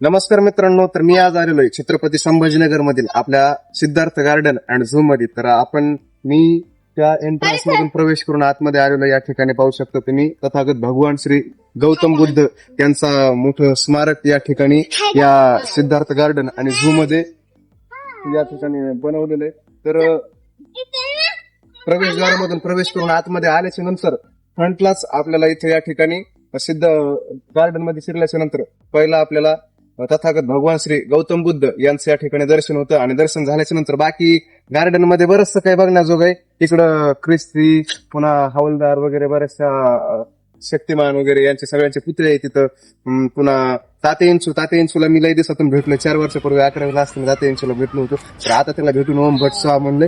नमस्कार मित्रांनो तर मी आज आलेलो आहे छत्रपती संभाजीनगर मधील आपल्या सिद्धार्थ गार्डन अँड झू मध्ये. तर आपण मी त्या एंट्रन्स मधून प्रवेश करून आतमध्ये आलेलो या ठिकाणी पाहू शकतो तुम्ही. तथागत भगवान श्री गौतम बुद्ध यांचा मोठं स्मारक या ठिकाणी या सिद्धार्थ गार्डन आणि झू मध्ये या ठिकाणी बनवलेलं आहे. तर प्रवेशद्वारामधून प्रवेश करून आतमध्ये आल्याच्यानंतर फ्रंटलाच आपल्याला इथे या ठिकाणी सिद्ध गार्डनमध्ये शिरल्याच्या नंतर पहिला आपल्याला तथागत भगवान श्री गौतम बुद्ध यांचं या ठिकाणी दर्शन होतं आणि दर्शन झाल्याच्यानंतर बाकी गार्डनमध्ये बरंचसं काही बघण्याजोग आहे. इकडं ख्रिस्ती पुन्हा हवलदार वगैरे बऱ्याचशा शक्तिमान वगैरे यांचे सगळ्यांचे पुतळे आहे तिथं. पुन्हा ताते इंचू ताते इंचूला मी लई दिवसातून भेटलो चार वर्षापूर्वी अकरावीला असताना ताते इंचूला भेटलो होतो. तर आता त्याला भेटून ओम भट म्हणले.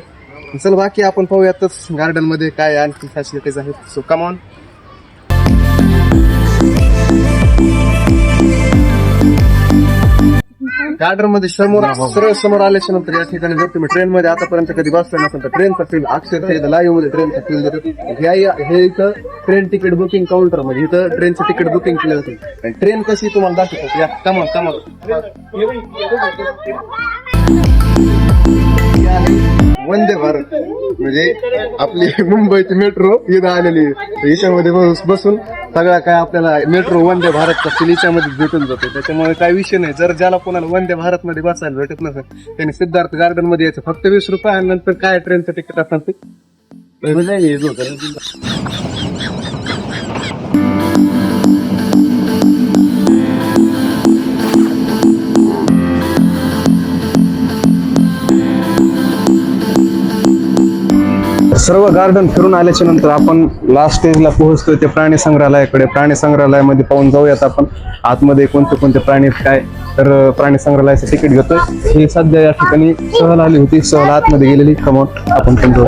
चल बाकी आपण पाहूयातच गार्डनमध्ये काय आणखी फॅसिलिटीज आहेत. सो कमॉन गार्डनमध्ये समोर सरळ समोर आल्याच्यानंतर या ठिकाणी जर तुम्ही ट्रेन मध्ये आतापर्यंत कधी बसला नसेल तर ट्रेनचा फील अक्षरशः लाईव्हमध्ये ट्रेनचा फील देतो. हे हे इथं ट्रेन तिकीट बुकिंग काउंटर म्हणजे इथं ट्रेनचं तिकीट बुकिंग केलं जातं. आणि ट्रेन कशी तुम्हाला दाखवतो. या कमॉन कमॉन वंदे भारत. म्हणजे आपली मुंबईची मेट्रो इथं आलेली आहे. याच्यामध्ये बस- बसून सगळा काय आपल्याला मेट्रो वंदे भारतचा फील याच्यामध्ये भेटून जातो. त्याच्यामुळे काय विषय नाही. जर ज्याला कोणाला वंदे भारत मध्ये बसायला भेटत नसेल त्याने सिद्धार्थ गार्डनमध्ये यायचं. फक्त वीस रुपये आणि नंतर काय ट्रेनचं तिकीट असणार ते? सर्व गार्डन फिरून आल्याच्यानंतर आपण लास्ट स्टेजला पोहोचतोय ते प्राणी संग्रहालयाकडे. प्राणी संग्रहालयामध्ये पाहून जाऊयात आपण. आतमध्ये कोणते कोणते प्राणी काय? तर प्राणी संग्रहालयाचं तिकीट घेतोय. ही सध्या या ठिकाणी सहल आली होती. सहल आतमध्ये गेलेली. कमॉन आपण पण जाऊ.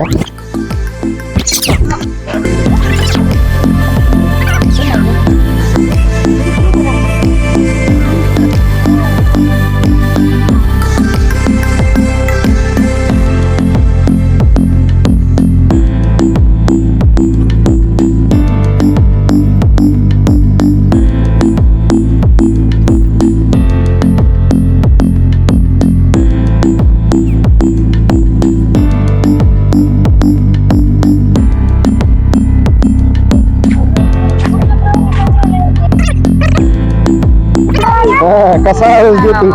कसा आवाज देतो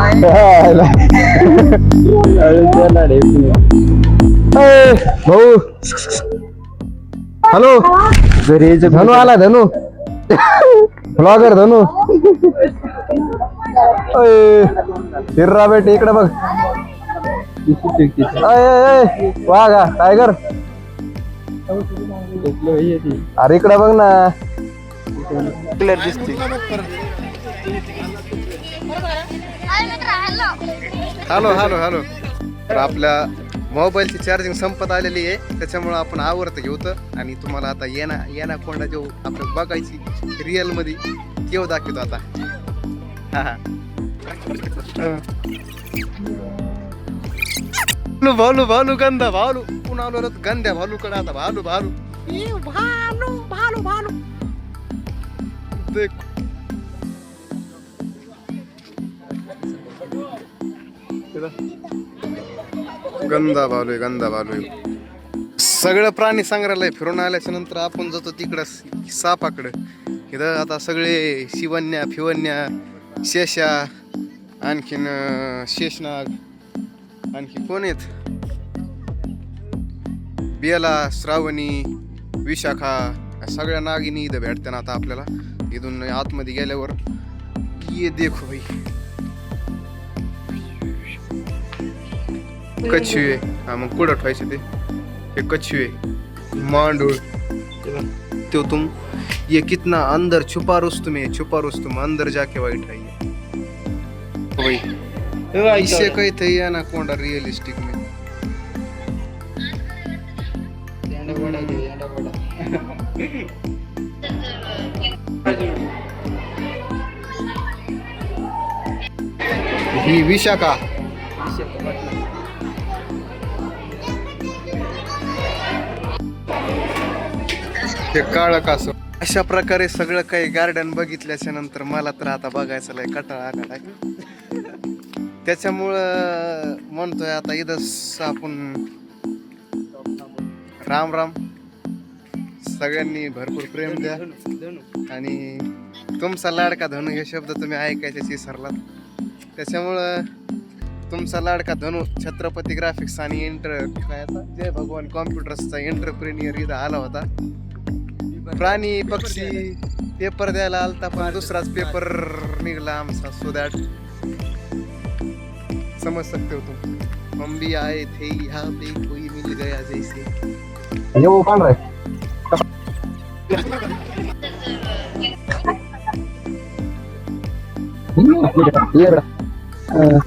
ए, भाऊ. हॅलो. धनु आला धनु. ब्लॉगर धनु. अय, हिर्रा बेटे इकडे बघ. अय, अय, अय, वाघा टायगर अरे इकडे बघ ना. Hello hello hello. तर आपल्या मोबाईलची चार्जिंग संपत आलेली आहे. त्याच्यामुळं आपण आवर्त घेऊत आणि तुम्हाला आता येना येना कोंडा जो आपलं बघायची रिअलमध्ये. केव दाखवतो आता. हा हा. भालू भालू गंधा भालू. पुन्हा आलो गंध्या भालू कडे आता. भालू भालू. भालू भालू भालू. देख गंदा बालू आहे गंदा बालू आहे. सगळं प्राणी संग्रहालय फिरून आल्याच्यानंतर आपण जातो तिकडं सापाकडं. इथं आता सगळे शिवन्या फिवन्या शेषा आणखीन शेषनाग आणखी कोण आहेत? बेला श्रावणी विशाखा या सगळ्या नागिनी इथं भेटते ना आता आपल्याला. इथून आतमध्ये गेल्यावर. ये देखो भाई. कछुए हा। मग कुठं ठेवायचे ते? हे। कछुए मांडूळ तो तुम ये कितना अंदर छुपा रुस्तुम है छुपा रुस्तुम अंदर जाके वाइट है भाई इससे कही थे या ना कोंडा रियलिस्टिक में। ही विशाखा। ते काळ कास अशा प्रकारे सगळं काही गार्डन बघितल्याच्या नंतर मला तर आता बघायचं लय कटाळा आलेला आहे त्याच्यामुळं म्हणतोय आता इथंच आपण राम राम. सगळ्यांनी भरपूर प्रेम द्या. आणि तुमचा लाडका धनु हे शब्द तुम्ही ऐकायच्याशी विसरलात त्याच्यामुळं तुमचा लाडका धनु छत्रपती ग्राफिक्स आणि इंटर काय आता? जय भगवान कॉम्प्युटर्सचा इंटरप्रिनियर इथं आला होता. प्राणी पक्षी पेपर द्यायला आलता पण दुसराच पेपर निघला आमचा सो दॅट समझ सकते हो तुम. हम भी आए थे यहाँ पे कोई मिल गया जैसे. वो कौन रहा? है ये बड़ा।